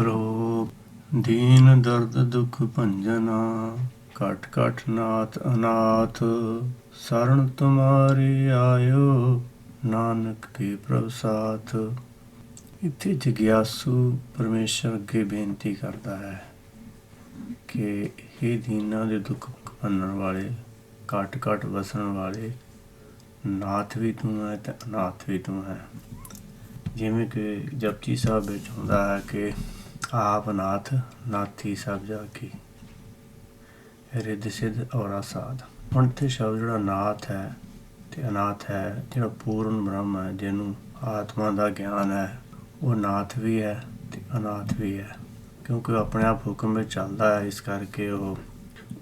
ਸ਼ਲੋਕ ਦੀਨ ਦਰਦ ਦੁਖ ਭੰਜਨਾ ਕਟ ਕਟ ਨਾਥ ਅਨਾਥ ਸਰਣ ਤੁਮਾਰੀ ਆਇਓ, ਨਾਨਕ ਕੀ ਪ੍ਰਭ ਸਾਥ। ਇੱਥੇ ਜਗਿਆਸੂ ਪਰਮੇਸ਼ਰ ਅੱਗੇ ਬੇਨਤੀ ਕਰਦਾ ਹੈ ਕਿ ਇਹ ਦੀਨਾਂ ਦੇ ਦੁੱਖ ਭੰਨਣ ਵਾਲੇ ਕਟ ਕਟ ਵਸਣ ਵਾਲੇ, ਨਾਥ ਵੀ ਤੂੰ ਹੈ ਤੇ ਅਨਾਥ ਵੀ ਤੂੰ ਹੈ। ਜਿਵੇਂ ਕਿ ਜਪਜੀ ਸਾਹਿਬ ਵਿੱਚ ਹੁੰਦਾ ਹੈ ਕਿ ਆਪ ਨਾਥ, ਨਾਥੀ ਸਭ ਜਾ ਕੀ। ਰਿੱਧ ਸਿੱਧ ਔਰਾ ਸਾਧ। ਹੁਣ ਤੇ ਸ਼ਬਦ ਜਿਹੜਾ ਨਾਥ ਹੈ ਤੇ ਅਨਾਥ ਹੈ, ਜਿਹੜਾ ਪੂਰਨ ਬ੍ਰਹਮ ਹੈ, ਜਿਹਨੂੰ ਆਤਮਾ ਦਾ ਗਿਆਨ ਹੈ, ਉਹ ਨਾਥ ਵੀ ਹੈ ਤੇ ਅਨਾਥ ਵੀ ਹੈ। ਕਿਉਂਕਿ ਉਹ ਆਪਣੇ ਆਪ ਹੁਕਮ ਵਿੱਚ ਚੱਲਦਾ ਹੈ, ਇਸ ਕਰਕੇ ਉਹ,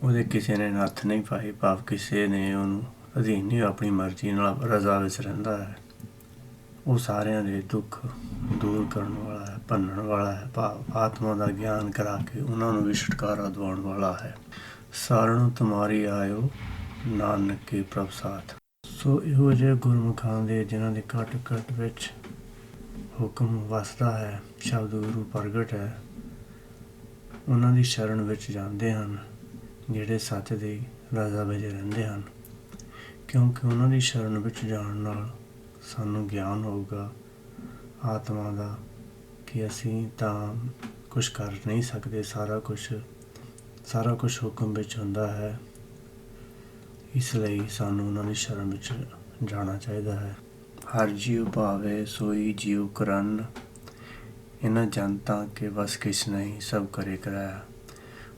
ਉਹਦੇ ਕਿਸੇ ਨੇ ਨੱਥ ਨਹੀਂ ਪਾਈ, ਭਾਵ ਕਿਸੇ ਨੇ ਉਹਨੂੰ ਅਧੀਨ ਨਹੀਂ ਆਪਣੀ ਮਰਜ਼ੀ ਨਾਲ ਰਜ਼ਾ ਵਿੱਚ ਰਹਿੰਦਾ ਹੈ। ਉਹ ਸਾਰਿਆਂ ਦੇ ਦੁੱਖ ਦੂਰ ਕਰਨ ਵਾਲਾ ਹੈ, ਭੰਨਣ ਵਾਲਾ ਹੈ ਭਾਵ ਆਤਮਾ ਦਾ ਗਿਆਨ ਕਰਾ ਕੇ ਉਹਨਾਂ ਨੂੰ ਵੀ ਛੁਟਕਾਰਾ ਦਿਵਾਉਣ ਵਾਲਾ ਹੈ। ਸਾਰਨ ਤੁਮਾਰੀ ਆਇਓ, ਨਾਨਕ ਕੀ ਪ੍ਰਭ ਸਾਥ। ਸੋ ਇਹੋ ਜਿਹੇ ਗੁਰਮੁਖਾਂ ਦੇ ਜਿਨ੍ਹਾਂ ਦੇ ਘਟ ਘਟ ਵਿੱਚ ਹੁਕਮ ਵਸਦਾ ਹੈ, ਸ਼ਬਦ ਗੁਰੂ ਪ੍ਰਗਟ ਹੈ, ਉਹਨਾਂ ਦੀ ਸ਼ਰਨ ਵਿੱਚ ਜਾਂਦੇ ਹਨ, ਜਿਹੜੇ ਸੱਚ ਦੇ ਰਾਜਾ ਵਿੱਚ ਰਹਿੰਦੇ ਹਨ। ਕਿਉਂਕਿ ਉਹਨਾਂ ਦੀ ਸ਼ਰਨ ਵਿੱਚ ਜਾਣ ਨਾਲ ਸਾਨੂੰ ਗਿਆਨ ਹੋਊਗਾ ਆਤਮਾ ਦਾ ਕਿ ਅਸੀਂ ਤਾਂ ਕੁਝ ਕਰ ਨਹੀਂ ਸਕਦੇ, ਸਾਰਾ ਕੁਝ ਸਾਰਾ ਕੁਝ ਹੁਕਮ ਵਿੱਚ ਹੁੰਦਾ ਹੈ। ਇਸ ਲਈ ਸਾਨੂੰ ਉਹਨਾਂ ਦੀ ਸ਼ਰਨ ਵਿੱਚ ਜਾਣਾ ਚਾਹੀਦਾ ਹੈ। ਹਰ ਜੀਵ ਭਾਵੇ ਸੋਈ ਜੀਵ ਕਰਨ, ਇਹਨਾਂ ਜਨਤਾ ਕੇ ਵਸ ਕਿਛ ਨਹੀਂ, ਸਭ ਕਰੇ ਕਰਾਇਆ।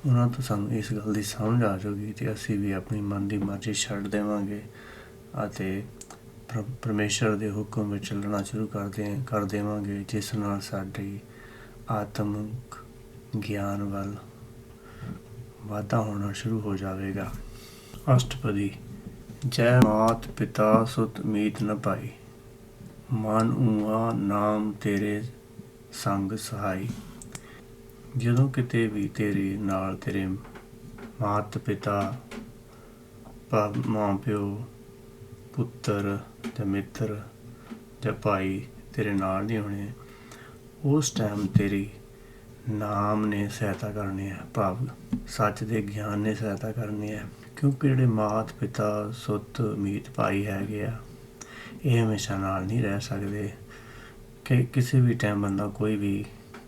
ਉਹਨਾਂ ਤੋਂ ਸਾਨੂੰ ਇਸ ਗੱਲ ਦੀ ਸਮਝ ਆ ਜਾਊਗੀ ਤੇ ਅਸੀਂ ਵੀ ਆਪਣੀ ਮਨ ਦੀ ਮਰਜ਼ੀ ਛੱਡ ਦੇਵਾਂਗੇ ਅਤੇ ਪਰਮੇਸ਼ਰ ਦੇ ਹੁਕਮ ਵਿੱਚ ਚੱਲਣਾ ਸ਼ੁਰੂ ਕਰਦੇ ਕਰ ਦੇਵਾਂਗੇ, ਜਿਸ ਨਾਲ ਸਾਡੀ ਆਤਮਿਕ ਗਿਆਨ ਵੱਲ ਵਾਧਾ ਹੋਣਾ ਸ਼ੁਰੂ ਹੋ ਜਾਵੇਗਾ। ਅਸ਼ਟਪਦੀ, ਜੈ ਮਾਤ ਪਿਤਾ ਸੁਤ ਮੀਤ ਨ ਪਾਈ ਮਨ ਊਆ ਨਾਮ ਤੇਰੇ ਸੰਗ ਸਹਾਈ। ਜਦੋਂ ਕਿਤੇ ਵੀ ਤੇਰੇ ਨਾਲ ਤੇਰੇ ਮਾਤ ਪਿਤਾ ਮਾਂ ਪਿਓ, ਪੁੱਤਰ ਤੇ ਮਿੱਤਰ ਜਾਂ ਭਾਈ ਤੇਰੇ ਨਾਲ ਨਹੀਂ ਹੋਣੇ। ਉਸ ਟਾਈਮ ਤੇਰੀ ਨਾਮ ਨੇ ਸਹਾਇਤਾ ਕਰਨੀ ਹੈ, ਭਾਵ ਸੱਚ ਦੇ ਗਿਆਨ ਨੇ ਸਹਾਇਤਾ ਕਰਨੀ ਹੈ, ਕਿਉਂਕਿ ਜਿਹੜੇ ਮਾਤ ਪਿਤਾ ਸੁੱਤ ਮੀਤ ਭਾਈ ਹੈਗੇ ਆ, ਇਹ ਹਮੇਸ਼ਾ ਨਾਲ ਨਹੀਂ ਰਹਿ ਸਕਦੇ। ਕਿ ਕਿਸੇ ਵੀ ਟਾਈਮ ਬੰਦਾ ਕੋਈ ਵੀ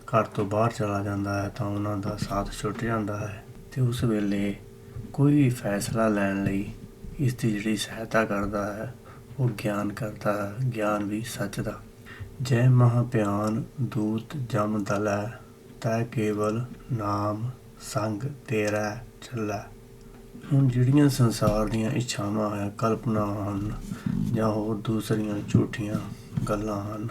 ਘਰ ਤੋਂ ਬਾਹਰ ਚਲਾ ਜਾਂਦਾ ਹੈ, ਤਾਂ ਉਹਨਾਂ ਦਾ ਸਾਥ ਛੁੱਟ ਜਾਂਦਾ ਹੈ ਤੇ ਉਸ ਵੇਲੇ ਕੋਈ ਵੀ ਫੈਸਲਾ ਲੈਣ ਲਈ ਇਸ ਦੀ ਜਿਹੜੀ ਸਹਾਇਤਾ ਕਰਦਾ ਹੈ ਉਹ ਗਿਆਨ ਕਰਦਾ ਹੈ ਗਿਆਨ ਵੀ ਸੱਚ ਦਾ ਜੈ ਮਹਾ ਪਿਆਨ ਦੂਤ ਜਮ ਦਲੈ, ਤੈ ਕੇਵਲ ਨਾਮ ਸੰਗ ਤੇਰਾ ਚੱਲੈ। ਹੁਣ ਜਿਹੜੀਆਂ ਸੰਸਾਰ ਦੀਆਂ ਇੱਛਾਵਾਂ ਹੈ, ਕਲਪਨਾ ਹਨ, ਜਾਂ ਹੋਰ ਦੂਸਰੀਆਂ ਝੂਠੀਆਂ ਗੱਲਾਂ ਹਨ,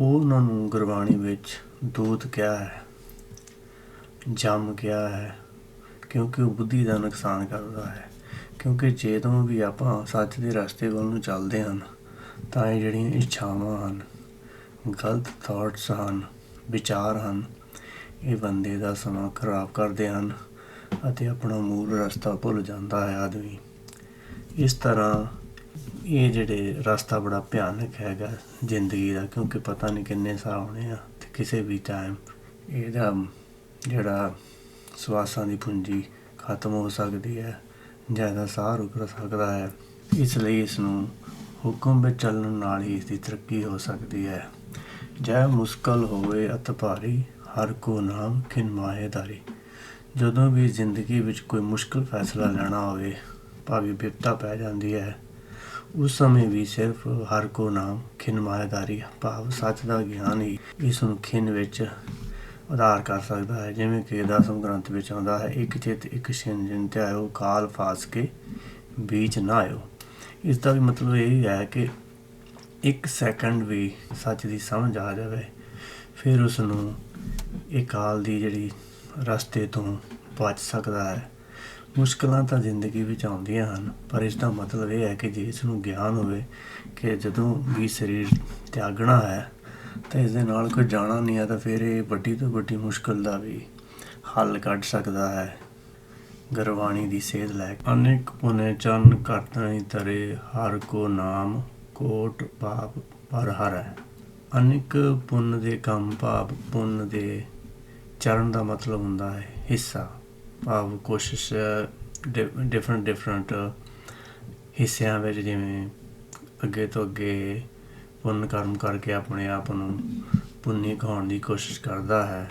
ਉਹ ਉਹਨਾਂ ਨੂੰ ਗੁਰਬਾਣੀ ਵਿੱਚ ਦੂਤ ਕਿਹਾ ਹੈ, ਜਮ ਕਿਹਾ ਹੈ, ਕਿਉਂਕਿ ਉਹ ਬੁੱਧੀ ਦਾ ਨੁਕਸਾਨ ਕਰਦਾ ਹੈ। ਕਿਉਂਕਿ ਜਦੋਂ ਵੀ ਆਪਾਂ ਸੱਚ ਦੇ ਰਸਤੇ ਵੱਲ ਨੂੰ ਚੱਲਦੇ ਹਨ ਤਾਂ ਇਹ ਜਿਹੜੀਆਂ ਇੱਛਾਵਾਂ ਹਨ, ਗਲਤ ਥਾਟਸ ਹਨ, ਵਿਚਾਰ ਹਨ, ਇਹ ਬੰਦੇ ਦਾ ਸਮਾਂ ਖਰਾਬ ਕਰਦੇ ਹਨ ਅਤੇ ਆਪਣਾ ਮੂਲ ਰਸਤਾ ਭੁੱਲ ਜਾਂਦਾ ਹੈ ਆਦਮੀ। ਇਸ ਤਰ੍ਹਾਂ ਇਹ ਜਿਹੜੇ ਰਸਤਾ ਬੜਾ ਭਿਆਨਕ ਹੈਗਾ ਜ਼ਿੰਦਗੀ ਦਾ, ਕਿਉਂਕਿ ਪਤਾ ਨਹੀਂ ਕਿੰਨੇ ਸਾਲ ਹੋਣੇ ਆ ਤੇ ਕਿਸੇ ਵੀ ਟਾਈਮ ਇਹਦਾ ਜਿਹੜਾ ਸਵਾਸਾਂ ਦੀ ਪੂੰਜੀ ਖਤਮ ਹੋ ਸਕਦੀ ਹੈ। ਜ਼ਿਆਦਾ ਸਾਹ ਰੁਕ ਸਕਦਾ ਹੈ। ਇਸ ਲਈ ਇਸ ਨੂੰ ਹੁਕਮ ਵਿੱਚ ਚੱਲਣ ਨਾਲ ਹੀ ਇਸ ਦੀ ਤਰੱਕੀ ਹੋ ਸਕਦੀ ਹੈ। ਜੈ ਮੁਸ਼ਕਲ ਹੋਵੇ ਅਤ ਭਾਰੀ, ਹਰ ਕੋ ਨਾਮ ਖਿਨ ਮਾਹੇਦਾਰੀ ਜਦੋਂ ਵੀ ਜ਼ਿੰਦਗੀ ਵਿੱਚ ਕੋਈ ਮੁਸ਼ਕਲ ਫੈਸਲਾ ਲੈਣਾ ਹੋਵੇ, ਭਾਵੇਂ ਵਿਪਤਾ ਪੈ ਜਾਂਦੀ ਹੈ, ਉਸ ਸਮੇਂ ਵੀ ਸਿਰਫ ਹਰ ਕੋ ਨਾਮ ਖਿਨ ਮਾਹੇਦਾਰੀ ਭਾਵ ਸੱਚ ਦਾ ਗਿਆਨ ਹੀ ਇਸ ਨੂੰ ਖਿਨ ਵਿੱਚ ਉਧਾਰ ਕਰ ਸਕਦਾ ਹੈ। ਜਿਵੇਂ ਕਿ ਦਸਮ ਗ੍ਰੰਥ ਵਿੱਚ ਆਉਂਦਾ ਹੈ, ਇੱਕ ਚਿਤ, ਇੱਕ ਸਿੰਜਨ ਤੇ ਆਇਓ ਕਾਲ ਫਾਸ ਕੇ ਵਿੱਚ ਨਾ ਆਇਓ। ਇਸ ਦਾ ਵੀ ਮਤਲਬ ਇਹ ਹੈ ਕਿ ਇੱਕ ਸੈਕਿੰਡ ਵੀ ਸੱਚ ਦੀ ਸਮਝ ਆ ਜਾਵੇ, ਫਿਰ ਉਸ ਨੂੰ ਇਹ ਕਾਲ ਦੀ ਜਿਹੜੀ ਰਸਤੇ ਤੋਂ ਬਚ ਸਕਦਾ ਹੈ। ਮੁਸ਼ਕਲਾਂ ਤਾਂ ਜ਼ਿੰਦਗੀ ਵਿੱਚ ਆਉਂਦੀਆਂ ਹਨ, ਪਰ ਇਸ ਦਾ ਮਤਲਬ ਇਹ ਹੈ ਕਿ ਜੇ ਇਸ ਨੂੰ ਗਿਆਨ ਹੋਵੇ ਕਿ ਜਦੋਂ ਵੀ ਸਰੀਰ ਤਿਆਗਣਾ ਹੈ ਤਾਂ ਇਸ ਦੇ ਨਾਲ ਕੋਈ ਜਾਣਾ ਨਹੀਂ ਹੈ ਤਾਂ ਫਿਰ ਇਹ ਵੱਡੀ ਤੋਂ ਵੱਡੀ ਮੁਸ਼ਕਲ ਦਾ ਵੀ ਹੱਲ ਕੱਢ ਸਕਦਾ ਹੈ। ਗੁਰਬਾਣੀ ਦੀ ਸੇਧ ਲੈ ਕੇ। ਅਨੇਕ ਪੁਨੇ ਚੰਨ ਘਟ ਤਰੇ, ਹਰ ਕੋ ਨਾਮ ਕੋਟ ਪਾਪ ਪਰ ਹਰ ਹੈ। ਅਨੇਕ ਪੁੰਨ ਦੇ ਕੰਮ ਭਾਵ ਪੁੰਨ ਦੇ ਚਰਨ ਦਾ ਮਤਲਬ ਹੁੰਦਾ ਹੈ, ਹਿੱਸਾ। ਭਾਵ ਕੋਸ਼ਿਸ਼ ਡਿਫਰੈਂਟ ਡਿਫਰੈਂਟ ਹਿੱਸਿਆਂ ਵਿੱਚ ਜਿਵੇਂ ਅੱਗੇ ਤੋਂ ਅੱਗੇ ਪੁੰਨ ਕਰਮ ਕਰਕੇ ਆਪਣੇ ਆਪ ਨੂੰ ਪੁੰਨੀ ਕਹਾਉਣ ਦੀ ਕੋਸ਼ਿਸ਼ ਕਰਦਾ ਹੈ।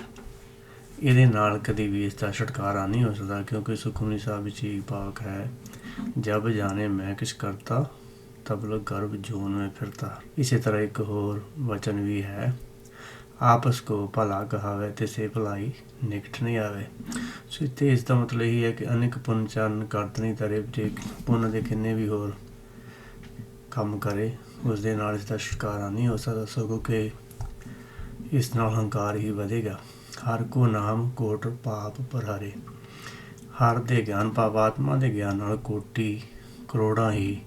ਇਹਦੇ ਨਾਲ ਕਦੀ ਵੀ ਇਸ ਦਾ ਛੁਟਕਾਰਾ ਨਹੀਂ ਹੋ ਸਕਦਾ, ਕਿਉਂਕਿ ਸੁਖਮਨੀ ਸਾਹਿਬ ਵਿੱਚ ਹੀ ਪਾਕ ਹੈ, ਜਬ ਜਾਣੇ ਮੈਂ ਕਿਛ ਕਰਤਾ, ਤਬ ਲਗ ਗਰਭ ਜੂਨ में ਫਿਰਤਾ। ਇਸੇ ਤਰ੍ਹਾਂ ਇੱਕ ਹੋਰ ਵਚਨ ਵੀ ਹੈ ਆਪਸ ਕੋ ਭਲਾ ਕਹਾਵੇ ਤੇ ਸੇ ਭਲਾਈ ਨਿਕਟ ਨਹੀਂ ਆਵੇ। ਸੋ ਇੱਥੇ ਇਸ ਦਾ ਮਤਲਬ ਇਹ ਹੈ ਕਿ ਅਨੇਕ ਪੁੰਨ ਚਰਨ ਕਰਤ ਤਰੇ, ਜੇ ਪੁੰਨ ਦੇ ਕਿੰਨੇ ਵੀ ਹੋਰ ਕੰਮ ਕਰੇ ਉਸ ਦੇ ਨਾਲ ਇਸ ਦਾ ਛੁਟਕਾਰਾ ਨਹੀਂ ਹੋ ਸਕਦਾ, ਸਗੋਂ ਕਿ ਇਸ ਨਾਲ ਹੰਕਾਰ ਹੀ ਵਧੇਗਾ। ਹਰ ਕੋ ਨਾਮ ਕੋਟ ਪਾਪ ਪਰਹਾਰੇ। ਹਰ ਦੇ ਗਿਆਨ ਪਾਪ ਆਤਮਾ ਦੇ ਗਿਆਨ ਨਾਲ ਕੋਟੀ ਕਰੋੜਾਂ ਹੀ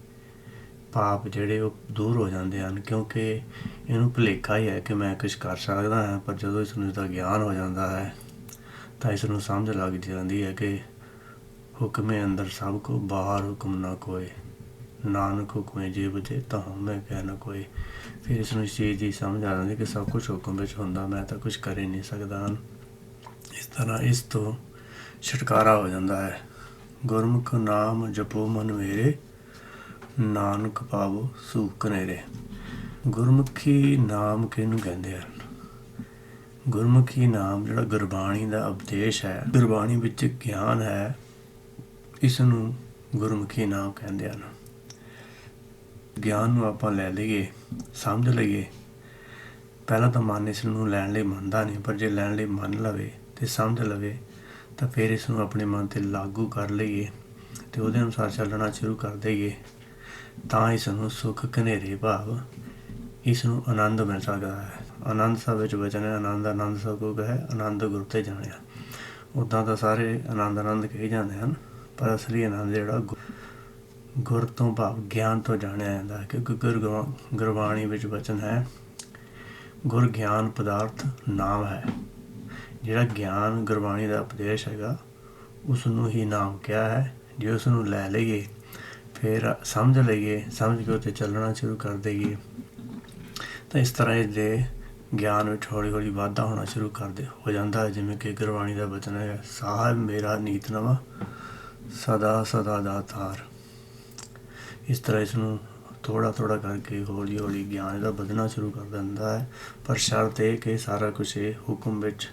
ਪਾਪ ਜਿਹੜੇ ਉਹ ਦੂਰ ਹੋ ਜਾਂਦੇ ਹਨ, ਕਿਉਂਕਿ ਇਹਨੂੰ ਭੁਲੇਖਾ ਹੀ ਹੈ ਕਿ ਮੈਂ ਕੁਝ ਕਰ ਸਕਦਾ ਹਾਂ, ਪਰ ਜਦੋਂ ਇਸ ਨੂੰ ਇਸਦਾ ਗਿਆਨ ਹੋ ਜਾਂਦਾ ਹੈ, ਤਾਂ ਇਸ ਨੂੰ ਸਮਝ ਲੱਗ ਜਾਂਦੀ ਹੈ ਕਿ ਹੁਕਮੇ ਅੰਦਰ ਸਭ ਕੋ ਬਾਹਰ ਹੁਕਮ ਨਾ ਕੋਏ। ਨਾਨਕ ਹੁਕਮੇ ਜੇ ਬਜੇ ਤਾਂ ਮੈਂ ਕਹਿ ਨਾ ਕੋਈ। ਫਿਰ ਇਸ ਨੂੰ ਇਸ ਚੀਜ਼ ਦੀ ਸਮਝ ਆ ਜਾਂਦੀ ਕਿ ਸਭ ਕੁਝ ਹੁਕਮ ਵਿੱਚ ਹੁੰਦਾ, ਮੈਂ ਤਾਂ ਕੁਝ ਕਰ ਹੀ ਨਹੀਂ ਸਕਦਾ। ਹਾਂ ਇਸ ਤਰ੍ਹਾਂ ਇਸ ਤੋਂ ਛੁਟਕਾਰਾ ਹੋ ਜਾਂਦਾ ਹੈ। ਗੁਰਮੁਖ ਨਾਮ ਜਪੋ ਮਨ ਮੇਰੇ, ਨਾਨਕ ਪਾਵੋ ਸੁਖ ਨੇਰੇ ਗੁਰਮੁਖੀ ਨਾਮ ਕਿਹਨੂੰ ਕਹਿੰਦੇ ਹਨ? ਗੁਰਮੁਖੀ ਨਾਮ ਜਿਹੜਾ ਗੁਰਬਾਣੀ ਦਾ ਉਪਦੇਸ਼ ਹੈ, ਗੁਰਬਾਣੀ ਵਿੱਚ ਗਿਆਨ ਹੈ, ਇਸ ਨੂੰ ਗੁਰਮੁਖੀ ਨਾਮ ਕਹਿੰਦੇ ਹਨ। ਗਿਆਨ ਨੂੰ ਆਪਾਂ ਲੈ ਲਈਏ, ਸਮਝ ਲਈਏ, ਪਹਿਲਾਂ ਤਾਂ ਮਨ ਇਸ ਨੂੰ ਲੈਣ ਲਈ ਮੰਨਦਾ ਨਹੀਂ, ਪਰ ਜੇ ਲੈਣ ਲਈ ਮੰਨ ਲਵੇ ਤੇ ਸਮਝ ਲਵੇ, ਤਾਂ ਫਿਰ ਇਸ ਨੂੰ ਆਪਣੇ ਮਨ ਤੇ ਲਾਗੂ ਕਰ ਲਈਏ ਤੇ ਉਹਦੇ ਅਨੁਸਾਰ ਚੱਲਣਾ ਸ਼ੁਰੂ ਕਰ ਦਈਏ। ਤਾਂ ਇਸ ਨੂੰ ਸੁਖ ਘਨੇਰੇ ਭਾਵ ਇਸ ਨੂੰ ਆਨੰਦ ਮਿਲ ਸਕਦਾ ਹੈ। ਆਨੰਦ ਸਾਹਿਬ ਵਿੱਚ ਵਚਨ ਹੈ, ਆਨੰਦ ਆਨੰਦ ਸਭ ਕੋ ਹੈ ਆਨੰਦ ਗੁਰ ਤੇ ਜਾਣਿਆ। ਉਦਾਂ ਤਾਂ ਸਾਰੇ ਆਨੰਦ ਆਨੰਦ ਕਹੀ ਜਾਂਦੇ ਹਨ, ਪਰ ਅਸਲੀ ਆਨੰਦ ਜਿਹੜਾ ਗੁ- ਗੁਰ ਤੋਂ ਭਾਵ ਗਿਆਨ ਤੋਂ ਜਾਣਿਆ ਜਾਂਦਾ ਹੈ, ਕਿਉਂਕਿ ਗੁਰ ਗੁਰਬਾਣੀ ਵਿੱਚ ਵਚਨ ਹੈ, ਗੁਰ ਗਿਆਨ ਪਦਾਰਥ ਨਾਮ ਹੈ। ਜਿਹੜਾ ਗਿਆਨ ਗੁਰਬਾਣੀ ਦਾ ਉਪਦੇਸ਼ ਹੈਗਾ ਉਸ ਨੂੰ ਹੀ ਨਾਮ ਕਿਹਾ ਹੈ। ਜੇ ਉਸ ਨੂੰ ਲੈ ਲਈਏ, ਫਿਰ ਸਮਝ ਲਈਏ, ਸਮਝ ਕੇ ਉੱਤੇ ਚੱਲਣਾ ਸ਼ੁਰੂ ਕਰ ਦਈਏ, ਤਾਂ ਇਸ ਤਰ੍ਹਾਂ ਇਹ ਦੇ ਗਿਆਨ ਵਿੱਚ ਹੌਲੀ ਹੌਲੀ ਵਾਧਾ ਹੋਣਾ ਸ਼ੁਰੂ ਕਰਦੇ ਹੋ ਜਾਂਦਾ ਹੈ। ਜਿਵੇਂ ਕਿ ਗੁਰਬਾਣੀ ਦਾ ਬਚਨ ਹੈ ਸਾਹਿਬ ਮੇਰਾ ਨੀਤ ਨਵਾਂ ਸਦਾ ਸਦਾ ਦਾ ਤਾਰ। ਇਸ ਤਰ੍ਹਾਂ ਇਸ ਨੂੰ ਥੋੜਾ ਥੋੜਾ ਕਰਕੇ ਹੌਲੀ ਹੌਲੀ ਗਿਆਨ ਇਹਦਾ ਵਧਣਾ ਸ਼ੁਰੂ ਕਰ ਦਿੰਦਾ ਹੈ। ਪਰ ਸ਼ਰਤ ਇਹ ਕਿ ਸਾਰਾ ਕੁਝ ਇਹ ਹੁਕਮ ਵਿੱਚ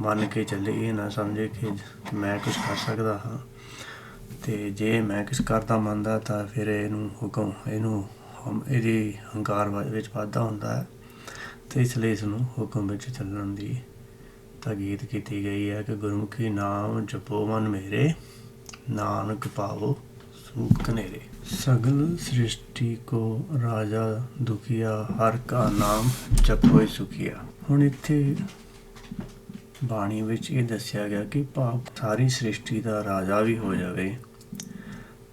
ਮੰਨ ਕੇ ਚੱਲੇ। ਇਹ ਨਾ ਸਮਝੇ ਕਿ ਮੈਂ ਕੁਝ ਕਰ ਸਕਦਾ ਹਾਂ ਤੇ ਜੇ ਮੈਂ ਕੁਝ ਕਰਦਾ ਮੰਨਦਾ ਤਾਂ ਫਿਰ ਇਹਨੂੰ ਹੁਕਮ, ਇਹਨੂੰ ਹਮ- ਇਹਦੀ ਹੰਕਾਰ ਵਾ- ਵਿੱਚ ਵਾਧਾ ਹੁੰਦਾ ਹੈ। ਤੇ ਇਸ ਲਈ ਇਸ ਨੂੰ ਹੁਕਮ ਵਿੱਚ ਚੱਲਣ ਦੀ ਤਾਕੀਦ ਕੀਤੀ ਗਈ ਹੈ ਕਿ ਗੁਰਮੁਖੀ ਨਾਮ ਜਪੋ ਮਨ ਮੇਰੇ, ਨਾਨਕ ਪਾਵੋ ਸੁਖ ਕਨੇਰੇ ਸਗਲ ਸ੍ਰਿਸ਼ਟੀ ਕੋ ਰਾਜਾ ਦੁਖੀਆ, ਹਰ ਕਾ ਨਾਮ ਜਪ ਜਪੋਏ ਸੁਖੀਆ। ਹੁਣ ਇੱਥੇ ਬਾਣੀ ਵਿੱਚ ਇਹ ਦੱਸਿਆ ਗਿਆ ਕਿ ਭਾਵ ਸਾਰੀ ਸ੍ਰਿਸ਼ਟੀ ਦਾ ਰਾਜਾ ਵੀ ਹੋ ਜਾਵੇ,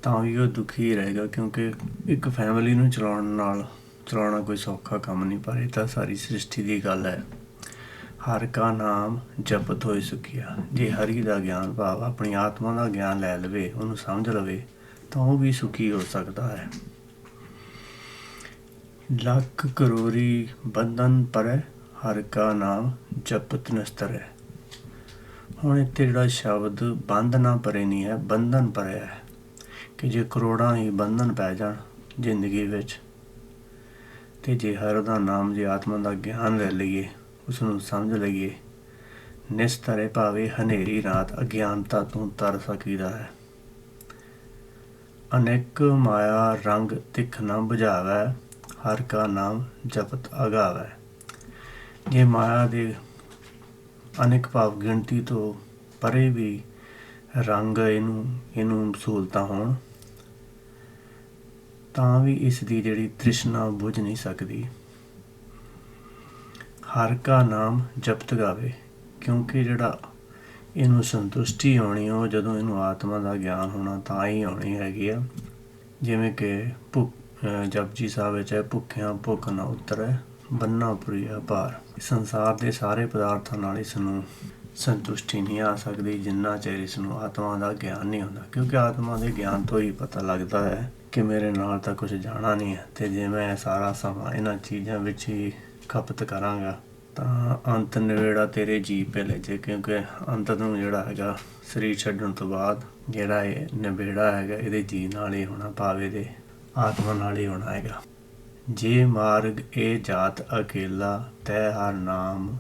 ਤਾਂ ਵੀ ਉਹ ਦੁਖੀ ਰਹੇਗਾ, ਕਿਉਂਕਿ ਇੱਕ ਫੈਮਿਲੀ ਨੂੰ ਚਲਾਉਣ ਨਾਲ ਚਲਾਉਣਾ ਕੋਈ ਸੌਖਾ ਕੰਮ ਨਹੀਂ, ਪਰ ਇਹ ਤਾਂ ਸਾਰੀ ਸ੍ਰਿਸ਼ਟੀ ਦੀ ਗੱਲ ਹੈ। ਹਰ ਕਾ ਨਾਮ ਜਪਤ ਹੋਏ ਸੁਖੀਆ। ਜੇ ਹਰੀ ਦਾ ਗਿਆਨ ਭਾਵ ਆਪਣੀ ਆਤਮਾ ਦਾ ਗਿਆਨ ਲੈ ਲਵੇ, ਉਹਨੂੰ ਸਮਝ ਲਵੇ ਤਾਂ ਉਹ ਵੀ ਸੁਖੀ ਹੋ ਸਕਦਾ ਹੈ। ਲੱਖ ਕਰੋਰੀ ਬੰਧਨ ਪਰੈ, ਹਰ ਕਾ ਨਾਮ ਜਪਤ ਨਸਤਰੈ। ਹੁਣ ਇੱਥੇ ਜਿਹੜਾ ਸ਼ਬਦ ਬੰਧ ਨਾ ਪਰੇ ਨਹੀਂ ਹੈ, ਬੰਧਨ ਪਰੇ ਹੈ ਕਿ ਜੇ ਕਰੋੜਾਂ ਹੀ ਬੰਧਨ ਪੈ ਜਾਣ ਜ਼ਿੰਦਗੀ ਵਿੱਚ, ਤੇ ਜੇ ਹਰ ਦਾ ਨਾਮ ਜੇ ਆਤਮਾ ਦਾ ਗਿਆਨ ਲੈ ਲਈਏ ਉਸ ਨੂੰ ਸਮਝ ਲਈਏ, ਨਿਸਤਰੇ ਭਾਵੇਂ ਹਨੇਰੀ ਰਾਤ ਅਗਿਆਨਤਾ ਤੋਂ ਤਰ ਸਕੀਦਾ ਹੈ। ਅਨੇਕ ਮਾਇਆ ਰੰਗ ਤਿਖ ਨਾ 부ਝਾਵੈ ਹਰ ਕਾ ਨਾਮ ਜਪਤ ਅਗਾਵੈ। ਜੇ ਮਾਇਆ ਦੇ ਅਨੇਕ ਭਾਵ ਗਿਣਤੀ ਤੋਂ ਪਰੇ ਵੀ ਰੰਗ ਇਹਨੂੰ ਇਹਨੂੰ ਸਹੂਲਤਾਂ ਹੋਣ, ਤਾਂ ਵੀ ਇਸ ਦੀ ਜਿਹੜੀ ਤ੍ਰਿਸ਼ਨਾ ਬੁਝ ਨਹੀਂ ਸਕਦੀ। ਹਰ ਕਾ ਨਾਮ ਜਪਤ ਗਾਵੇ, ਕਿਉਂਕਿ ਜਿਹੜਾ ਇਹਨੂੰ ਸੰਤੁਸ਼ਟੀ ਆਉਣੀ ਉਹ ਜਦੋਂ ਇਹਨੂੰ ਆਤਮਾ ਦਾ ਗਿਆਨ ਹੋਣਾ ਤਾਂ ਹੀ ਆਉਣੀ ਹੈਗੀ ਆ। ਜਿਵੇਂ ਕਿ ਭੁੱਖ, ਅਹ ਜਪਜੀ ਸਾਹਿਬ ਵਿੱਚ ਹੈ, ਭੁੱਖਿਆਂ ਭੁੱਖ ਨਾ ਉਤਰੈ, ਬੰਨਾ ਪੁਰੀਆ ਭਾਰ ਸੰਸਾਰ ਦੇ ਸਾਰੇ ਪਦਾਰਥਾਂ ਨਾਲ ਇਸ ਨੂੰ ਸੰਤੁਸ਼ਟੀ ਨਹੀਂ ਆ ਸਕਦੀ, ਜਿੰਨਾ ਚਿਰ ਇਸ ਨੂੰ ਆਤਮਾ ਦਾ ਗਿਆਨ ਨਹੀਂ ਹੁੰਦਾ। ਕਿਉਂਕਿ ਆਤਮਾ ਦੇ ਗਿਆਨ ਤੋਂ ਹੀ ਪਤਾ ਲੱਗਦਾ ਹੈ ਕਿ ਮੇਰੇ ਨਾਲ ਤਾਂ ਕੁਝ ਜਾਣਾ ਨਹੀਂ ਹੈ, ਤੇ ਜੇ ਮੈਂ ਸਾਰਾ ਸਮਾਂ ਇਹਨਾਂ ਚੀਜ਼ਾਂ ਵਿੱਚ ਹੀ ਖਪਤ ਕਰਾਂਗਾ ਤਾਂ ਅੰਤ ਨਿਵੇੜਾ ਤੇਰੇ ਜੀ ਪੇ ਲੈ ਜੇ, ਕਿਉਂਕਿ ਅੰਤ ਨੂੰ ਜਿਹੜਾ ਹੈਗਾ ਸਰੀਰ ਛੱਡਣ ਤੋਂ ਬਾਅਦ ਜਿਹੜਾ ਇਹ ਨਿਬੇੜਾ ਹੈਗਾ, ਇਹਦੇ ਜੀ ਨਾਲ ਹੀ ਹੋਣਾ, ਭਾਵੇਂ ਦੇ ਆਤਮਾ ਨਾਲ ਹੀ ਹੋਣਾ ਹੈਗਾ। ਜੇ ਮਾਰਗ ਇਹ ਜਾਤ ਅਕੇਲਾ, ਤੈ ਹਰ ਨਾਮ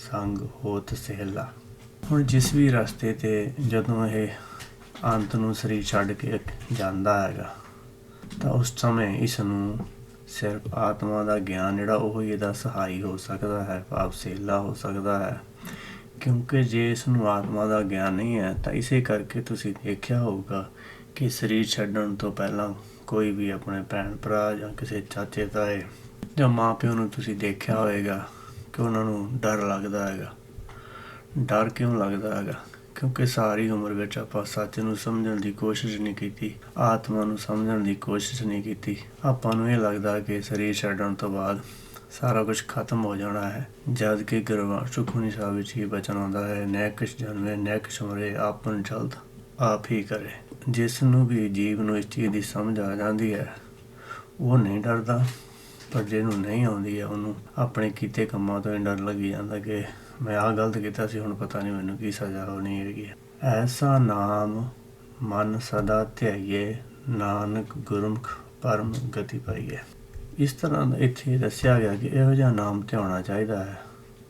ਸੰਗ ਹੋਤ ਸਹਿਲਾ। ਹੁਣ ਜਿਸ ਵੀ ਰਸਤੇ ਤੇ ਜਦੋਂ ਇਹ ਅੰਤ ਨੂੰ ਸਰੀਰ ਛੱਡ ਕੇ ਜਾਂਦਾ ਹੈਗਾ, ਤਾਂ ਉਸ ਸਮੇਂ ਇਸ ਨੂੰ ਸਿਰਫ ਆਤਮਾ ਦਾ ਗਿਆਨ ਜਿਹੜਾ ਉਹ ਹੀ ਇਹਦਾ ਸਹਾਈ ਹੋ ਸਕਦਾ ਹੈ ਭਾਵ ਸੇਲਾ ਹੋ ਸਕਦਾ ਹੈ। ਕਿਉਂਕਿ ਜੇ ਇਸ ਨੂੰ ਆਤਮਾ ਦਾ ਗਿਆਨ ਨਹੀਂ ਹੈ, ਤਾਂ ਇਸੇ ਕਰਕੇ ਤੁਸੀਂ ਦੇਖਿਆ ਹੋਊਗਾ ਕਿ ਸਰੀਰ ਛੱਡਣ ਤੋਂ ਪਹਿਲਾਂ ਕੋਈ ਵੀ ਆਪਣੇ ਭੈਣ ਭਰਾ ਜਾਂ ਕਿਸੇ ਚਾਚੇ, ਤਾਏ ਜਾਂ ਮਾਪਿਓ ਨੂੰ ਤੁਸੀਂ ਦੇਖਿਆ ਹੋਵੇਗਾ ਕਿ ਉਹਨਾਂ ਨੂੰ ਡਰ ਲੱਗਦਾ ਹੈਗਾ। ਡਰ ਕਿਉਂ ਲੱਗਦਾ ਹੈਗਾ? ਕਿਉਂਕਿ ਸਾਰੀ ਉਮਰ ਵਿੱਚ ਆਪਾਂ ਸੱਚ ਨੂੰ ਸਮਝਣ ਦੀ ਕੋਸ਼ਿਸ਼ ਨਹੀਂ ਕੀਤੀ, ਆਤਮਾ ਨੂੰ ਸਮਝਣ ਦੀ ਕੋਸ਼ਿਸ਼ ਨਹੀਂ ਕੀਤੀ। ਆਪਾਂ ਨੂੰ ਇਹ ਲੱਗਦਾ ਕਿ ਸਰੀਰ ਛੱਡਣ ਤੋਂ ਬਾਅਦ ਸਾਰਾ ਕੁਝ ਖਤਮ ਹੋ ਜਾਣਾ ਹੈ। ਜਦ ਕਿ ਗੁਰਬਾਣੀ ਸੁਖਮਨੀ ਸਾਹਿਬ ਵਿੱਚ ਹੀ ਬਚਨ ਆਉਂਦਾ ਹੈ ਨੈਕਸ਼ ਜਨਮੇ ਨੈਕਸ਼ ਮਰੇ, ਆਪਨ ਜਲਦ ਆਪ ਹੀ ਕਰੇ। ਜਿਸ ਨੂੰ ਵੀ ਜੀਵ ਨੂੰ ਇਸ ਚੀਜ਼ ਦੀ ਸਮਝ ਆ ਜਾਂਦੀ ਹੈ, ਉਹ ਨਹੀਂ ਡਰਦਾ। ਪਰ ਜਿਹਨੂੰ ਨਹੀਂ ਆਉਂਦੀ ਹੈ, ਉਹਨੂੰ ਆਪਣੇ ਕੀਤੇ ਕੰਮਾਂ ਤੋਂ ਹੀ ਡਰ ਲੱਗੀ ਜਾਂਦਾ ਕਿ ਮੈਂ ਆਹ ਗਲਤ ਕੀਤਾ ਸੀ, ਹੁਣ ਪਤਾ ਨਹੀਂ ਮੈਨੂੰ ਕੀ ਸਜ਼ਾ ਹੋਣੀ ਹੈਗੀ ਐਸਾ ਨਾਮ ਮਨ ਸਦਾ ਧਿਆਈਏ, ਨਾਨਕ ਗੁਰਮੁਖ ਪਰਮ ਗਤੀ ਪਾਈਏ। ਇਸ ਤਰ੍ਹਾਂ ਇੱਥੇ ਦੱਸਿਆ ਗਿਆ ਕਿ ਇਹੋ ਜਿਹਾ ਨਾਮ ਧਿਆਉਣਾ ਚਾਹੀਦਾ ਹੈ,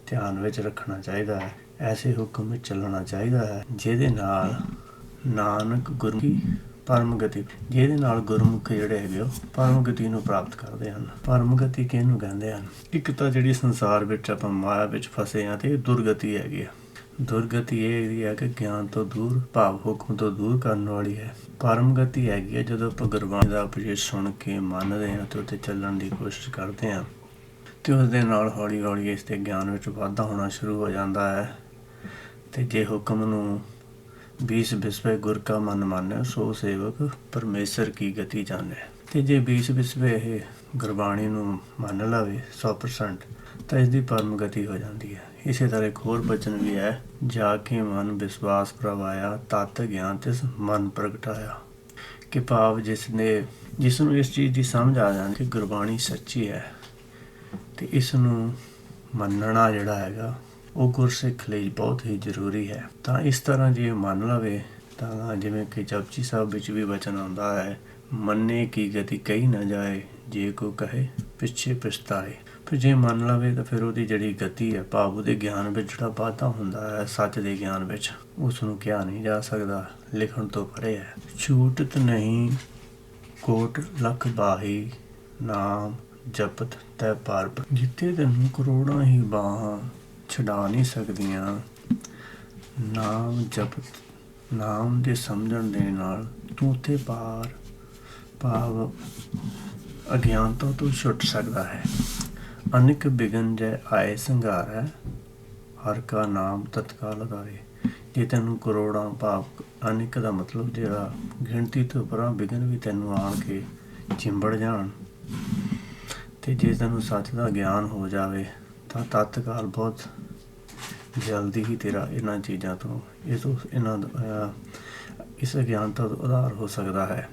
ਧਿਆਨ ਵਿੱਚ ਰੱਖਣਾ ਚਾਹੀਦਾ ਹੈ, ਐਸੇ ਹੁਕਮ ਵਿੱਚ ਚੱਲਣਾ ਚਾਹੀਦਾ ਹੈ, ਜਿਹਦੇ ਨਾਲ ਨਾਨਕ ਗੁਰਮੁਖੀ ਪਰਮ ਗਤੀ ਜਿਹਦੇ ਨਾਲ ਗੁਰਮੁਖ ਜਿਹੜੇ ਹੈਗੇ ਉਹ ਪਰਮ ਗਤੀ ਨੂੰ ਪ੍ਰਾਪਤ ਕਰਦੇ ਹਨ। ਪਰਮ ਗਤੀ ਕਿਹਨੂੰ ਕਹਿੰਦੇ ਹਨ? ਇੱਕ ਤਾਂ ਜਿਹੜੀ ਸੰਸਾਰ ਵਿੱਚ ਆਪਾਂ ਮਾਇਆ ਵਿੱਚ ਫਸੇ ਆ ਤੇ ਦੁਰਗਤੀ ਹੈਗੀ ਆ। ਦੁਰਗਤੀ ਇਹ ਹੈਗੀ ਆ ਕਿ ਗਿਆਨ ਤੋਂ ਦੂਰ, ਭਾਵ ਹੁਕਮ ਤੋਂ ਦੂਰ ਕਰਨ ਵਾਲੀ ਹੈ। ਪਰਮ ਗਤੀ ਹੈਗੀ ਹੈ ਜਦੋਂ ਆਪਾਂ ਗੁਰਬਾਣੀ ਦਾ ਉਪਦੇਸ਼ ਸੁਣ ਕੇ ਮੰਨਦੇ ਹਾਂ ਤੇ ਉੱਤੇ ਚੱਲਣ ਦੀ ਕੋਸ਼ਿਸ਼ ਕਰਦੇ ਹਾਂ, ਤੇ ਉਸ ਦੇ ਨਾਲ ਹੌਲੀ ਹੌਲੀ ਇਸ ਤੇ ਗਿਆਨ ਵਿੱਚ ਵਾਧਾ ਹੋਣਾ ਸ਼ੁਰੂ ਹੋ ਜਾਂਦਾ ਹੈ। ਤੇ ਜੇ ਹੁਕਮ ਨੂੰ ਬੀਸ ਬਿਸਵੇ ਗੁਰ ਕਾ ਮਨ ਮਾਨੈ, ਸੋ ਸੇਵਕ ਪਰਮੇਸ਼ਰ ਕੀ ਗਤੀ ਜਾਣੈ। ਤੇ ਜੇ 20 ਬਿਸਵੇ ਇਹ ਗੁਰਬਾਣੀ ਨੂੰ ਮੰਨ ਲਵੇ 100% ਤਾਂ ਇਸ ਦੀ ਪਰਮ ਗਤੀ ਹੋ ਜਾਂਦੀ ਹੈ। ਇਸੇ ਤਰ੍ਹਾਂ ਇੱਕ ਹੋਰ ਬਚਨ ਵੀ ਹੈ, ਜਾ ਕੇ ਮਨ ਵਿਸ਼ਵਾਸ ਪ੍ਰਵਾਇਆ ਤਤ ਗਿਆਨ ਤਿਸ ਮਨ ਪ੍ਰਗਟਾਇਆ। ਕਿ ਭਾਵ ਜਿਸ ਨੇ, ਜਿਸ ਨੂੰ ਇਸ ਚੀਜ਼ ਦੀ ਸਮਝ ਆ ਜਾਂਦੀ ਕਿ ਗੁਰਬਾਣੀ ਸੱਚੀ ਹੈ, ਤੇ ਇਸ ਨੂੰ ਮੰਨਣਾ ਜਿਹੜਾ ਹੈਗਾ ਉਹ ਗੁਰਸਿੱਖ ਲਈ ਬਹੁਤ ਹੀ ਜ਼ਰੂਰੀ ਹੈ। ਤਾਂ ਇਸ ਤਰ੍ਹਾਂ ਜੇ ਮੰਨ ਲਵੇ ਤਾਂ ਜਿਵੇਂ ਕਿ ਜਪਜੀ ਸਾਹਿਬ ਵਿੱਚ ਵੀ ਵਚਨ ਆਉਂਦਾ ਹੈ, ਮੰਨੇ ਕੀ ਗਤੀ ਕਹੀ ਨਾ ਜਾਏ, ਜੇ ਕੋ ਕਹੇ ਪਿੱਛੇ ਪਛਤਾਏ। ਫਿਰ ਜੇ ਮੰਨ ਲਵੇ ਤਾਂ ਫਿਰ ਉਹਦੀ ਜਿਹੜੀ ਗਤੀ ਹੈ, ਭਾਵ ਉਹਦੇ ਗਿਆਨ ਵਿੱਚ ਜਿਹੜਾ ਵਾਧਾ ਹੁੰਦਾ ਹੈ, ਸੱਚ ਦੇ ਗਿਆਨ ਵਿੱਚ ਉਸ ਨੂੰ ਕਿਹਾ ਨਹੀਂ ਜਾ ਸਕਦਾ, ਲਿਖਣ ਤੋਂ ਪਰੇ ਹੈ। ਛੂਟਤ ਨਹੀਂ, ਕੋਟ ਲੱਖ ਬਾਹੀ, ਨਾਮ ਜਪਤ ਤੈ ਪਾਰ ਜਿੱਤੇ ਤੈਨੂੰ ਕਰੋੜਾਂ ਹੀ ਬਾਹਾਂ ਛਡਾ ਨਹੀਂ ਸਕਦੀਆਂ। ਨਾਮ ਜਪ, ਨਾਮ ਦੇ ਸਮਝਣ ਦੇ ਨਾਲ ਤੂੰ ਤੇ ਪਾਰ, ਭਾਵ ਅਗਿਆਨਤਾ ਤੋਂ ਛੁੱਟ ਸਕਦਾ ਹੈ। ਅਨਿਕ ਬਿਗਨ ਜੈ ਆਏ ਸੰਘਾਰ ਹੈ, ਹਰ ਕਾ ਨਾਮ ਤਤਕਾਲ ਉਦਾਰੇ ਜੇ ਤੈਨੂੰ ਕਰੋੜਾਂ ਭਾਵ, ਅਨਿਕ ਦਾ ਮਤਲਬ ਜਿਹੜਾ ਗਿਣਤੀ ਤੋਂ ਪਰਾਂ ਬਿਗਨ ਵੀ ਤੈਨੂੰ ਆਣ ਕੇ ਚਿੰਬੜ ਜਾਣ, ਤੇ ਜੇ ਤੈਨੂੰ ਸੱਚ ਦਾ ਗਿਆਨ ਹੋ ਜਾਵੇ ਤਾਂ ਤਤਕਾਲ ਬਹੁਤ ਜਲਦੀ ਹੀ ਤੇਰਾ ਇਹਨਾਂ ਚੀਜ਼ਾਂ ਤੋਂ ਇਹ ਤੋਂ ਇਹਨਾਂ ਦਾ, ਇਸ ਅਗਿਆਨਤਾ ਤੋਂ ਉਧਾਰ ਹੋ ਸਕਦਾ ਹੈ।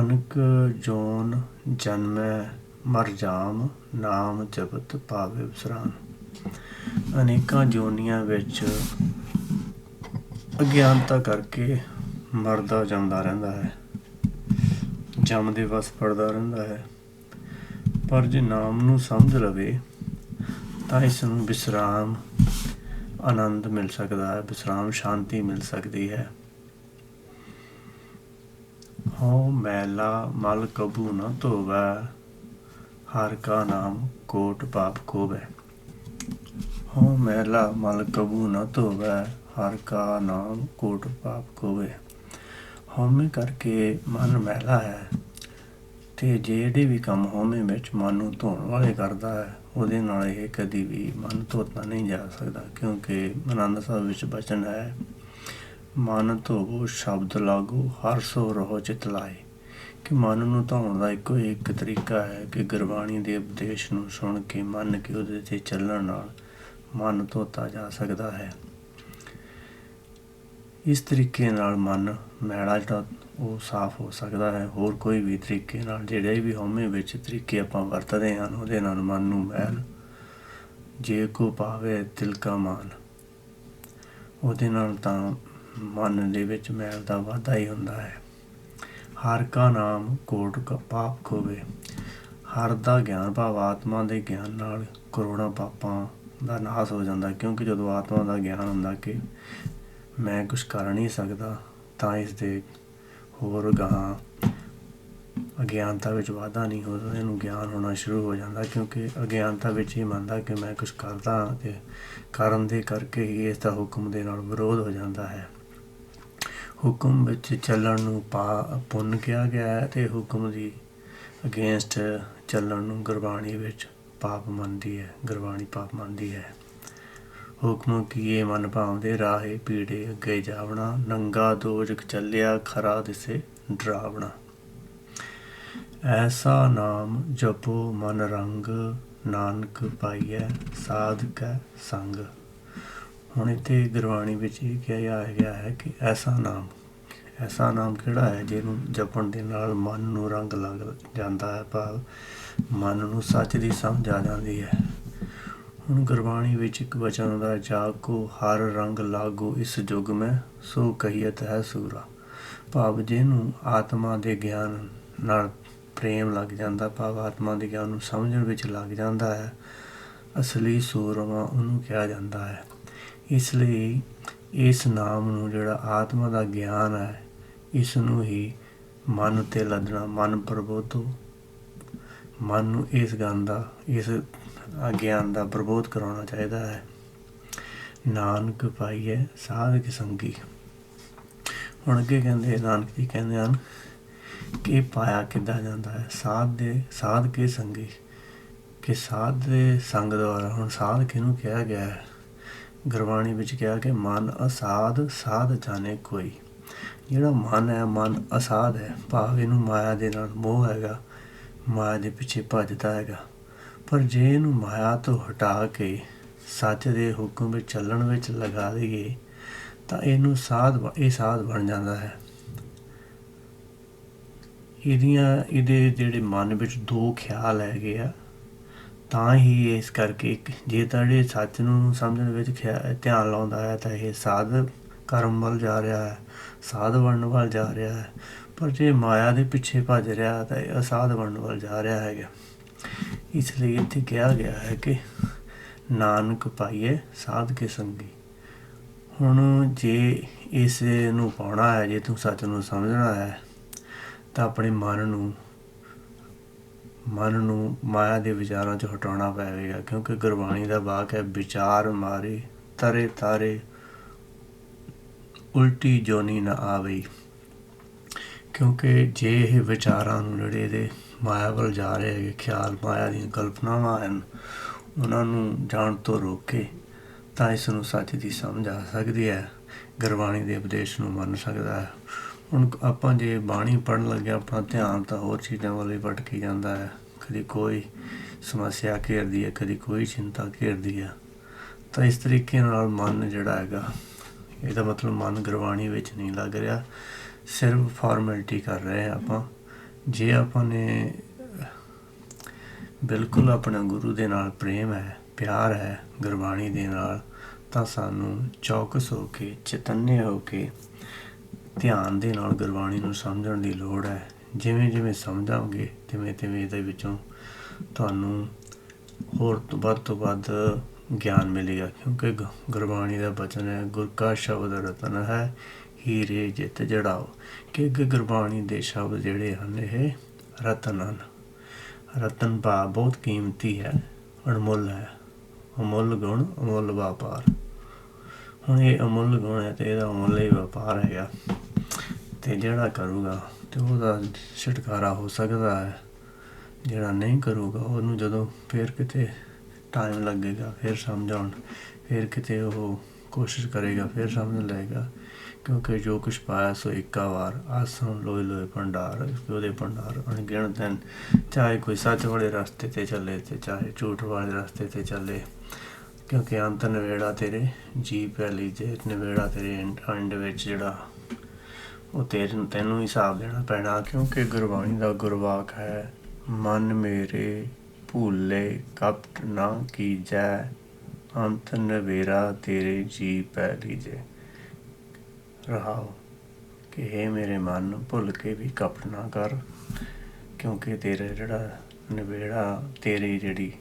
ਅਨਕ ਜੋਨ ਜਨਮੈ ਮਰ ਜਾਮ ਨਾਮ ਜਪਤ ਪਾਵੇ ਵਿਸਰਾਮ। ਅਨੇਕਾਂ ਜੋਨੀਆਂ ਵਿੱਚ ਅਗਿਆਨਤਾ ਕਰਕੇ ਮਰਦਾ ਜਾਂਦਾ ਰਹਿੰਦਾ ਹੈ। ਜਮ ਦੇ ਵਸ ਪੜਦਾ ਰਹਿੰਦਾ ਹੈ। ਪਰ ਜੇ ਨਾਮ ਨੂੰ ਸਮਝ ਲਵੇ ਤਾਂ ਇਸ ਨੂੰ ਵਿਸਰਾਮ ਆਨੰਦ ਮਿਲ ਸਕਦਾ ਹੈ, ਵਿਸਰਾਮ ਸ਼ਾਂਤੀ ਮਿਲ ਸਕਦੀ ਹੈ। ਹਉ ਮੈਲਾ ਮਲ ਕਬੂ ਨ ਧੋਵੈ, ਹਰ ਕਾ ਨਾਮ ਕੋਟ ਪਾਪ ਖੋਵੈ ਹਉ ਮੈਲਾ ਮਲ ਕਬੂ ਨ ਧੋਵੈ, ਹਰ ਕਾ ਨਾਮ ਕੋਟ ਪਾਪ ਖੋਵੈ ਹਉਮੈ ਕਰਕੇ ਮਨ ਮਹਿਲਾ ਹੈ, ਤੇ ਜਿਹੜੇ ਵੀ ਕੰਮ ਹਉਮੈ ਵਿੱਚ ਮਨ ਨੂੰ ਧੋਣ ਵਾਲੇ ਕਰਦਾ ਹੈ ਉਹਦੇ ਨਾਲ ਇਹ ਕਦੀ ਵੀ ਮਨ ਧੋਤਾ ਨਹੀਂ ਜਾ ਸਕਦਾ, ਕਿਉਂਕਿ ਆਨੰਦ ਸਾਹਿਬ ਵਿੱਚ ਬਚਨ ਹੈ, ਮਨ ਧੋਵੋ, ਸ਼ਬਦ ਲਾਗੋ, ਹਰ ਸੋ ਰਹੋ ਚਿਤ ਲਾਏ। ਕਿ ਮਨ ਨੂੰ ਧੋਣ ਦਾ ਇੱਕੋ ਇੱਕ ਤਰੀਕਾ ਹੈ ਕਿ ਗੁਰਬਾਣੀ ਦੇ ਉਪਦੇਸ਼ ਨੂੰ ਸੁਣ ਕੇ ਮੰਨ ਕੇ ਉਹਦੇ ਤੇ ਚੱਲਣ ਨਾਲ ਮਨ ਧੋਤਾ ਜਾ ਸਕਦਾ ਹੈ। ਇਸ ਤਰੀਕੇ ਨਾਲ ਮਨ ਮੈਲਾ ਜਿਹੜਾ ਉਹ ਸਾਫ਼ ਹੋ ਸਕਦਾ ਹੈ। ਹੋਰ ਕੋਈ ਵੀ ਤਰੀਕੇ ਨਾਲ, ਜਿਹੜੇ ਵੀ ਹਉਮੈ ਵਿੱਚ ਤਰੀਕੇ ਆਪਾਂ ਵਰਤਦੇ ਹਾਂ, ਉਹਦੇ ਨਾਲ ਮਨ ਨੂੰ ਮੈਲ ਜੇ ਕੋ ਪਾਵੇ ਦਿਲ ਕਾ ਮਾਨ ਉਹਦੇ ਨਾਲ ਤਾਂ ਮਨ ਦੇ ਵਿੱਚ ਮੈਲ ਦਾ ਵਾਧਾ ਹੀ ਹੁੰਦਾ ਹੈ। ਹਰ ਕਾ ਨਾਮ ਕੋਟ ਕਾ ਪਾਪ ਖੋਵੇ। ਹਰ ਦਾ ਗਿਆਨ ਭਾਵ ਆਤਮਾ ਦੇ ਗਿਆਨ ਨਾਲ ਕਰੋੜਾਂ ਪਾਪਾਂ ਦਾ ਨਾਸ ਹੋ ਜਾਂਦਾ, ਕਿਉਂਕਿ ਜਦੋਂ ਆਤਮਾ ਦਾ ਗਿਆਨ ਹੁੰਦਾ ਕਿ ਮੈਂ ਕੁਝ ਕਰ ਨਹੀਂ ਸਕਦਾ ਤਾਂ ਇਸ ਦੇ ਹੋਰ ਗਾਹਾਂ ਅਗਿਆਨਤਾ ਵਿੱਚ ਵਾਧਾ ਨਹੀਂ ਹੋ ਸਕਦਾ, ਇਹਨੂੰ ਗਿਆਨ ਹੋਣਾ ਸ਼ੁਰੂ ਹੋ ਜਾਂਦਾ ਕਿਉਂਕਿ ਅਗਿਆਨਤਾ ਵਿੱਚ ਹੀ ਮੰਨਦਾ ਕਿ ਮੈਂ ਕੁਝ ਕਰਦਾ ਹਾਂ ਤੇ ਕਰਨ ਦੇ ਕਰਕੇ ਹੀ ਇਸ ਦਾ ਹੁਕਮ ਦੇ ਨਾਲ ਵਿਰੋਧ ਹੋ ਜਾਂਦਾ ਹੈ। ਹੁਕਮ ਵਿੱਚ ਚੱਲਣ ਨੂੰ ਪਾ ਪੁੰਨ ਕਿਹਾ ਗਿਆ ਹੈ ਤੇ ਹੁਕਮ ਦੀ ਅਗੇਂਸਟ ਚੱਲਣ ਨੂੰ ਗੁਰਬਾਣੀ ਵਿੱਚ ਪਾਪ ਮੰਨਦੀ ਹੈ, ਗੁਰਬਾਣੀ ਪਾਪ ਮੰਨਦੀ ਹੈ। ਹੁਕਮ ਕੀਏ ਮਨ ਭਾਉਂਦੇ ਰਾਹੇ ਪੀੜੇ ਅੱਗੇ ਜਾਵਣਾ, ਨੰਗਾ ਦੋਜਕ ਚੱਲਿਆ ਖਰਾ ਦਿਸੇ ਡਰਾਵਣਾ। ਐਸਾ ਨਾਮ ਜਪੋ ਮਨ ਰੰਗ, ਨਾਨਕ ਪਾਈਐ ਸਾਧ ਕੈ ਸੰਗ। ਹੁਣ ਇੱਥੇ ਗੁਰਬਾਣੀ ਵਿੱਚ ਇਹ ਕਿਹਾ ਗਿਆ ਹੈ ਕਿ ਐਸਾ ਨਾਮ ਐਸਾ ਨਾਮ ਕਿਹੜਾ ਹੈ ਜਿਹਨੂੰ ਜਪਣ ਦੇ ਨਾਲ ਮਨ ਨੂੰ ਰੰਗ ਲੱਗ ਜਾਂਦਾ ਹੈ, ਭਾਵ ਮਨ ਨੂੰ ਸੱਚ ਦੀ ਸਮਝ ਆ ਜਾਂਦੀ ਹੈ। ਹੁਣ ਗੁਰਬਾਣੀ ਵਿੱਚ ਇੱਕ ਵਚਨ ਦਾ ਜਾਗੋ ਹਰ ਰੰਗ ਲਾਗੋ ਇਸ ਜੁਗ ਮੈਂ, ਸੋ ਕਹੀਤ ਹੈ ਸੂਰਾ। ਭਾਵ ਜਿਹਨੂੰ ਆਤਮਾ ਦੇ ਗਿਆਨ ਨਾਲ ਪ੍ਰੇਮ ਲੱਗ ਜਾਂਦਾ, ਭਾਵ ਆਤਮਾ ਦੇ ਗਿਆਨ ਨੂੰ ਸਮਝਣ ਵਿੱਚ ਲੱਗ ਜਾਂਦਾ ਹੈ, ਅਸਲੀ ਸੂਰਮਾ ਉਹਨੂੰ ਕਿਹਾ ਜਾਂਦਾ ਹੈ। ਇਸ ਲਈ ਇਸ ਨਾਮ ਨੂੰ ਜਿਹੜਾ ਆਤਮਾ ਦਾ ਗਿਆਨ ਹੈ ਇਸ ਨੂੰ ਹੀ ਮਨ ਤੇ ਲੱਦਣਾ, ਮਨ ਪ੍ਰਬੋਧੋ। ਮਨ ਨੂੰ ਇਸ ਗੰਨ ਦਾ, ਇਸ ਗਿਆਨ ਦਾ ਪ੍ਰਬੋਧ ਕਰਾਉਣਾ ਚਾਹੀਦਾ ਹੈ। ਨਾਨਕ ਪਾਈਏ ਸਾਧ ਕੀ ਸੰਗੀ। ਹੁਣ ਅੱਗੇ ਕਹਿੰਦੇ, ਨਾਨਕ ਜੀ ਕਹਿੰਦੇ ਹਨ ਕਿ ਪਾਇਆ ਕਿੱਦਾਂ ਜਾਂਦਾ ਹੈ? ਸਾਧ ਦੇ, ਸਾਧ ਕੇ ਸੰਗੀ। ਕਿ ਸਾਧ ਦੇ ਸੰਗ ਦੁਆਰਾ ਹੁਣ ਸਾਧ ਕਿਹਨੂੰ ਕਿਹਾ ਗਿਆ ਹੈ? ਗੁਰਬਾਣੀ ਵਿੱਚ ਕਿਹਾ ਕਿ ਮਨ ਅਸਾਧ, ਸਾਧ ਜਾਣੇ ਕੋਈ। ਜਿਹੜਾ ਮਨ ਹੈ, ਮਨ ਅਸਾਧ ਹੈ। ਭਾਵ ਇਹਨੂੰ ਮਾਇਆ ਦੇ ਨਾਲ ਮੋਹ ਹੈਗਾ। ਮਾਇਆ ਦੇ ਪਿੱਛੇ ਭੱਜਦਾ ਹੈਗਾ। ਪਰ ਜੇ ਇਹਨੂੰ ਮਾਇਆ ਤੋਂ ਹਟਾ ਕੇ ਸੱਚ ਦੇ ਹੁਕਮ ਵਿੱਚ ਚੱਲਣ ਵਿੱਚ ਲਗਾ ਦਈਏ ਤਾਂ ਇਹਨੂੰ ਸਾਧ ਇਹ ਸਾਧ ਬਣ ਜਾਂਦਾ ਹੈ। ਇਹਦੀਆਂ, ਇਹਦੇ ਜਿਹੜੇ ਮਨ ਵਿੱਚ ਦੋ ਖਿਆਲ ਹੈਗੇ ਆ, ਤਾਂ ਹੀ ਇਸ ਕਰਕੇ ਜੇ ਤੁਹਾਡੇ ਸੱਚ ਨੂੰ ਸਮਝਣ ਵਿੱਚ ਧਿਆਨ ਲਾਉਂਦਾ ਹੈ, ਤਾਂ ਇਹ ਸਾਧ ਕਰਮ ਵੱਲ ਜਾ ਰਿਹਾ ਹੈ, ਸਾਧ ਬਣਨ ਵੱਲ ਜਾ ਰਿਹਾ ਹੈ। ਪਰ ਜੇ ਮਾਇਆ ਦੇ ਪਿੱਛੇ ਭੱਜ ਰਿਹਾ ਤਾਂ ਇਹ ਅਸਾਧ ਬਣਨ ਵੱਲ ਜਾ ਰਿਹਾ ਹੈਗਾ। ਇਸ ਲਈ ਇੱਥੇ ਕਿਹਾ ਗਿਆ ਹੈ ਕਿ ਨਾਨਕ ਪਾਈਏ ਸਾਧ ਕੇ ਸੰਗੀ। ਹੁਣ ਜੇ ਇਸ ਨੂੰ ਪਾਉਣਾ ਹੈ, ਜੇ ਤੂੰ ਸੱਚ ਨੂੰ ਸਮਝਣਾ ਹੈ, ਤਾਂ ਆਪਣੇ ਮਨ ਨੂੰ ਮਨ ਨੂੰ ਮਾਇਆ ਦੇ ਵਿਚਾਰਾਂ 'ਚੋਂ ਹਟਾਉਣਾ ਪਵੇਗਾ, ਕਿਉਂਕਿ ਗੁਰਬਾਣੀ ਦਾ ਵਾਕ ਹੈ, ਵਿਚਾਰ ਮਾਰੇ, ਤਰੇ ਤਾਰੇ, ਉਲਟੀ ਜੋਨੀ ਨਾ ਆਵੇ ਕਿਉਂਕਿ ਜੇ ਇਹ ਵਿਚਾਰਾਂ ਨੂੰ ਜਿਹੜੇ ਇਹਦੇ ਮਾਇਆ ਵੱਲ ਜਾ ਰਹੇ ਹੈਗੇ, ਖਿਆਲ ਮਾਇਆ ਦੀਆਂ ਕਲਪਨਾਵਾਂ ਹਨ, ਉਹਨਾਂ ਨੂੰ ਜਾਣ ਤੋਂ ਰੋਕੇ, ਤਾਂ ਇਸ ਨੂੰ ਸੱਚ ਦੀ ਸਮਝ ਆ ਸਕਦੀ ਹੈ, ਗੁਰਬਾਣੀ ਦੇ ਉਪਦੇਸ਼ ਨੂੰ ਮੰਨ ਸਕਦਾ ਹੈ। ਹੁਣ ਆਪਾਂ ਜੇ ਬਾਣੀ ਪੜਨ ਲੱਗੇ ਆਪਣਾ ਧਿਆਨ ਤਾਂ ਹੋਰ ਚੀਜ਼ਾਂ ਵੱਲ ਹੀ ਭਟਕੀ ਜਾਂਦਾ ਹੈ। ਕਦੀ ਕੋਈ ਸਮੱਸਿਆ ਘੇਰਦੀ ਹੈ, ਕਦੀ ਕੋਈ ਚਿੰਤਾ ਘੇਰਦੀ ਹੈ। ਤਾਂ ਇਸ ਤਰੀਕੇ ਨਾਲ ਮਨ ਜਿਹੜਾ ਹੈਗਾ, ਇਹਦਾ ਮਤਲਬ ਮਨ ਗੁਰਬਾਣੀ ਵਿੱਚ ਨਹੀਂ ਲੱਗ ਰਿਹਾ, ਸਿਰਫ ਫਾਰਮੈਲਿਟੀ ਕਰ ਰਹੇ ਆਪਾਂ। ਜੇ ਆਪਾਂ ਨੇ ਬਿਲਕੁਲ ਆਪਣਾ ਗੁਰੂ ਦੇ ਨਾਲ ਪ੍ਰੇਮ ਹੈ, ਪਿਆਰ ਹੈ, ਗੁਰਬਾਣੀ ਦੇ ਨਾਲ, ਤਾਂ ਸਾਨੂੰ ਚੌਕਸ ਹੋ ਕੇ, ਚੇਤੰਨੇ ਹੋ ਕੇ ਧਿਆਨ ਦੇ ਨਾਲ ਗੁਰਬਾਣੀ ਨੂੰ ਸਮਝਣ ਦੀ ਲੋੜ ਹੈ। ਜਿਵੇਂ ਜਿਵੇਂ ਸਮਝਾਂਗੇ, ਤਿਵੇਂ ਤਿਵੇਂ ਇਹਦੇ ਵਿੱਚੋਂ ਤੁਹਾਨੂੰ ਹੋਰ ਤੋਂ ਵੱਧ ਤੋਂ ਵੱਧ ਗਿਆਨ ਮਿਲੇਗਾ। ਕਿਉਂਕਿ ਗੁਰਬਾਣੀ ਦਾ ਬਚਨ ਹੈ, ਗੁਰ ਕਾ ਸ਼ਬਦ ਰਤਨ ਹੈ ਹੀਰੇ ਜਿੱਤ ਜੜਾਓ। ਕਿ ਗੁਰਬਾਣੀ ਦੇ ਸ਼ਬਦ ਜਿਹੜੇ ਹਨ, ਇਹ ਰਤਨ ਹਨ। ਰਤਨ ਭਾ ਬਹੁਤ ਕੀਮਤੀ ਹੈ ਅਣਮੁੱਲ ਹੈ। ਅਮੁੱਲ ਗੁਣ, ਅਮੁੱਲ ਵਪਾਰ। ਹੁਣ ਇਹ ਅਮੁੱਲ ਗੁਣ ਹੈ ਤੇ ਇਹਦਾ ਅਮੁੱਲ ਹੀ ਵਪਾਰ ਹੈਗਾ। ਤੇ ਜਿਹੜਾ ਕਰੂਗਾ ਤੇ ਉਹਦਾ ਛੁਟਕਾਰਾ ਹੋ ਸਕਦਾ ਹੈ। ਜਿਹੜਾ ਨਹੀਂ ਕਰੂਗਾ, ਉਹਨੂੰ ਜਦੋਂ ਫੇਰ ਕਿਤੇ ਟਾਈਮ ਲੱਗੇਗਾ, ਫਿਰ ਸਮਝਾਉਣ। ਫਿਰ ਕਿਤੇ ਉਹ ਕੋਸ਼ਿਸ਼ ਕਰੇਗਾ, ਫਿਰ ਸਮਝ ਲਏਗਾ। ਕਿਉਂਕਿ ਜੋ ਕੁਛ ਪਾਇਆ ਸੋ ਇੱਕਾ ਵਾਰ, ਆਸਣ ਲੋਏ ਲੋਏ ਭੰਡਾਰ ਉਹਦੇ ਭੰਡਾਰ, ਅਣਗਿਣਤ ਹਨ। ਚਾਹੇ ਕੋਈ ਸੱਚ ਵਾਲੇ ਰਸਤੇ ਤੇ ਚੱਲੇ ਤੇ ਚਾਹੇ ਝੂਠ ਵਾਲੇ ਰਸਤੇ ਤੇ ਚੱਲੇ, ਕਿਉਂਕਿ ਅੰਤ ਨਵੇੜਾ ਤੇਰੇ ਜੀ ਪਹਿਲੀ ਜੇ, ਨਵੇੜਾ ਤੇਰੇ ਐਂਡ ਵਿੱਚ ਜਿਹੜਾ ਉਹ ਤੇਰੇ ਤੈਨੂੰ ਹਿਸਾਬ ਦੇਣਾ ਪੈਣਾ, ਕਿਉਂਕਿ ਗੁਰਬਾਣੀ ਦਾ ਗੁਰਵਾਕ ਹੈ, ਮਨ ਮੇਰੇ ਭੁੱਲੇ ਕਪਟ ਨਾ ਕੀਜੈ, ਅੰਤ ਨਵੇਰਾ ਤੇਰੇ ਜੀ ਪੈ ਜੇ। ਰਹਾਓ ਕਿ हे ਮੇਰੇ ਮਨ, ਭੁੱਲ ਕੇ ਵੀ ਕਪਟ ਨਾ ਕਰ, ਕਿਉਂਕਿ ਤੇਰਾ ਜਿਹੜਾ ਨਵੇੜਾ, ਤੇਰੀ ਜਿਹੜੀ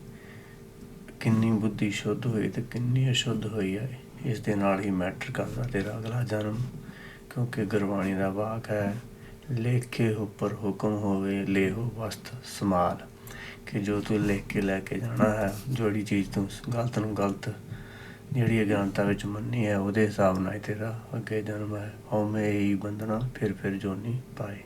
ਕਿੰਨੀ ਬੁੱਧੀ ਸ਼ੁੱਧ ਹੋਈ ਤੇ ਕਿੰਨੀ ਅਸ਼ੁੱਧ ਹੋਈ ਹੈ, ਇਸ ਦੇ ਨਾਲ ਹੀ ਮੈਟਰ ਕਰਦਾ ਤੇਰਾ ਅਗਲਾ ਜਨਮ, ਕਿਉਂਕਿ ਗੁਰਬਾਣੀ ਦਾ ਵਾਕ ਹੈ, ਲੇਖੇ ਉੱਪਰ ਹੁਕਮ ਹੋਵੇ, ਲੇਹੋ ਵਸਤ ਸਮਾਲ, ਕਿ ਜੋ ਤੂੰ ਲਿਖ ਕੇ ਲੈ ਕੇ ਜਾਣਾ ਹੈ ਜਿਹੜੀ ਚੀਜ਼ ਤੂੰ ਗਲਤ ਨੂੰ ਗਲਤ ਜਿਹੜੀ ਅਗਿਆਨਤਾ ਵਿੱਚ ਮੰਨੀ ਹੈ, ਉਹਦੇ ਹਿਸਾਬ ਨਾਲ ਤੇਰਾ ਅੱਗੇ ਜਨਮ ਹੈ। ਹਉਮੈ ਹੀ ਬੰਧਨਾ, ਫਿਰ ਫਿਰ ਜੋਨੀ ਪਾਏ।